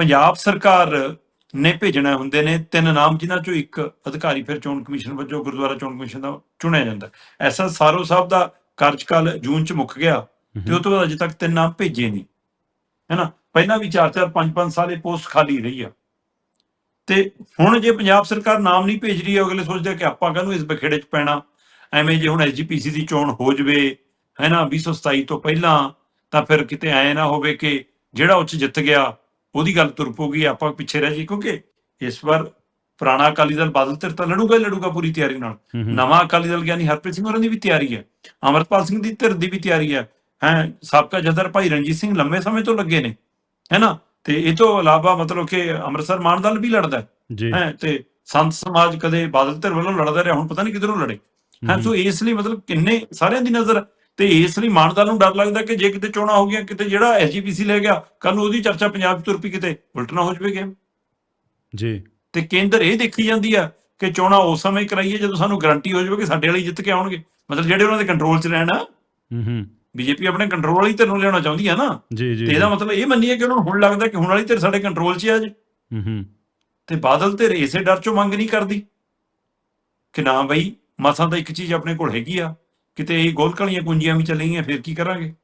ਪੰਜਾਬ ਸਰਕਾਰ ਨੇ ਭੇਜਣਾ ਹੁੰਦੇ ਨੇ ਤਿੰਨ ਨਾਮ ਜਿਨ੍ਹਾਂ ਚੋਂ ਇੱਕ ਅਧਿਕਾਰੀ ਫਿਰ ਚੋਣ ਕਮਿਸ਼ਨ ਵਜੋਂ ਗੁਰਦੁਆਰਾ ਚੋਣ ਕਮਿਸ਼ਨ ਦਾ ਚੁਣਿਆ ਜਾਂਦਾ। ਐਸਾ ਸਾਰੋ ਸਾਹਿਬ ਦਾ ਕਾਰਜਕਾਲ ਜੂਨ ਚ ਮੁੱਕ ਗਿਆ ਤੇ ਉਸ ਤੋਂ ਬਾਅਦ ਅਜੇ ਤੱਕ ਤਿੰਨ ਨਾਮ ਭੇਜੇ ਨਹੀਂ। ਹੈਨਾ? ਪਹਿਲਾਂ ਵੀ 4-4 5-5 ਸਾਲ ਇਹ ਪੋਸਟ ਖਾਲੀ ਰਹੀ ਆ। ਤੇ ਹੁਣ ਜੇ ਪੰਜਾਬ ਸਰਕਾਰ ਨਾਮ ਨਹੀਂ ਭੇਜ ਰਹੀ ਹੈ ਅਗਲੇ ਸੋਚਦੇ ਕਿ ਆਪਾਂ ਕਾਹਨੂੰ ਇਸ ਬਖੇੜੇ 'ਚ ਪੈਣਾ? ਐਵੇਂ ਜੇ ਹੁਣ ਐਸਜੀਪੀਸੀ ਦੀ ਚੋਣ ਹੋ ਜਵੇ ਹੈਨਾ 2027 ਤੋਂ ਪਹਿਲਾਂ ਤਾਂ ਫਿਰ ਕਿਤੇ ਐ ਨਾ ਹੋਵੇ ਕਿ ਜਿਹੜਾ ਉੱਚ ਜਿੱਤ ਗਿਆ ਉਹਦੀ ਗੱਲ ਤੁਰ ਪਊਗੀ ਆਪਾਂ ਪਿੱਛੇ ਰਹਿ ਜੀ ਕਿਉਂਕਿ ਇਸ ਵਾਰ ਪੁਰਾਣਾ ਅਕਾਲੀ ਦਲ ਬਾਦਲ ਧਿਰ ਤਾਂ ਲੜੂਗਾ ਹੀ ਲੜੂਗਾ ਪੂਰੀ ਤਿਆਰੀ ਨਾਲ। ਨਵਾਂ ਅਕਾਲੀ ਦਲ ਗਿਆਨੀ ਹਰਪ੍ਰੀਤ ਸਿੰਘ ਹੋਰਾਂ ਦੀ ਵੀ ਤਿਆਰੀ ਹੈ ਅਮਰਪਾਲ ਸਿੰਘ ਦੀ ਧਿਰ ਦੀ ਵੀ ਤਿਆਰੀ ਹੈ ਹੈ ਸਾਬਕਾ ਜਥੇਦਾਰ ਭਾਈ ਰਣਜੀਤ ਸਿੰਘ ਲੰਮੇ ਸਮੇਂ ਤੋਂ ਲੱਗੇ ਨੇ ਹੈਨਾ? ਤੇ ਇਹ ਤੋਂ ਇਲਾਵਾ ਮਤਲਬ ਕਿ ਅੰਮ੍ਰਿਤਸਰ ਮਾਨ ਦਲ ਵੀ ਲੜਦਾ ਹੈ ਹੈ ਤੇ ਸੰਤ ਸਮਾਜ ਕਦੇ ਬਾਦਲ ਧਿਰ ਵੱਲੋਂ ਲੜਦਾ ਰਿਹਾ ਹੁਣ ਪਤਾ ਨਹੀਂ ਕਿਧਰੋਂ ਲੜੇ। ਹੈ। ਸੋ ਇਸ ਲਈ ਮਤਲਬ ਕਿੰਨੇ ਸਾਰਿਆਂ ਦੀ ਨਜ਼ਰ ਤੇ ਇਸ ਲਈ ਮਾਨਦਾਰ ਨੂੰ ਡਰ ਲੱਗਦਾ ਕਿ ਜੇ ਕਿਤੇ ਚੋਣਾਂ ਹੋ ਗਈਆਂ ਕਿਤੇ ਜਿਹੜਾ ਐਸਜੀਪੀਸੀ ਲੈ ਗਿਆ ਕੱਲ ਨੂੰ ਉਹਦੀ ਚਰਚਾ ਪੰਜਾਬ 'ਚ ਤੁਰ ਪਈ ਕਿਤੇ ਉਲਟ ਨਾ ਹੋ ਜਾਵੇ ਗੇਮ ਜੀ। ਤੇ ਕੇਂਦਰ ਇਹ ਦੇਖੀ ਜਾਂਦੀ ਆ ਕਿ ਚੋਣਾਂ ਉਸ ਸਮੇਂ ਕਰਾਈਏ ਜਦੋਂ ਸਾਨੂੰ ਗਾਰੰਟੀ ਹੋ ਜਾਵੇ ਕਿ ਸਾਡੇ ਵਾਲੇ ਜਿੱਤ ਕੇ ਆਉਣਗੇ। ਮਤਲਬ ਜਿਹੜੇ ਉਹਨਾਂ ਦੇ ਕੰਟਰੋਲ 'ਚ ਰਹਿਣ ਹੂੰ ਹੂੰ। ਬੀਜੇਪੀ ਆਪਣੇ ਕੰਟਰੋਲ ਵਾਲੀ ਧਿਰ ਨੂੰ ਲਿਆਉਣਾ ਚਾਹੁੰਦੀ ਆ ਨਾ। ਜੀ ਜੀ ਤੇ ਇਹਦਾ ਮਤਲਬ ਇਹ ਮੰਨੀਏ ਕਿ ਉਹਨਾਂ ਨੂੰ ਹੁਣ ਲੱਗਦਾ ਕਿ ਹੁਣ ਵਾਲੀ ਧਿਰ ਸਾਡੇ ਕੰਟਰੋਲ 'ਚ ਆ ਜੇ। ਹੂੰ ਹੂੰ। ਤੇ ਬਾਦਲ ਧਿਰ ਇਸੇ ਡਰ 'ਚੋਂ ਮੰਗ ਨਹੀਂ ਕਰਦੀ ਕਿ ਨਾ ਬਈ ਮਸਾਂ ਤਾਂ ਇੱਕ ਚੀਜ਼ ਆਪਣੇ ਕੋਲ ਹੈਗੀ ਆ ਕਿਤੇ ਇਹ ਗੋਲਕਲੀਆਂ ਕੁੰਜੀਆਂ ਵੀ ਚੱਲਣਗੀਆਂ ਫਿਰ ਕੀ ਕਰਾਂਗੇ?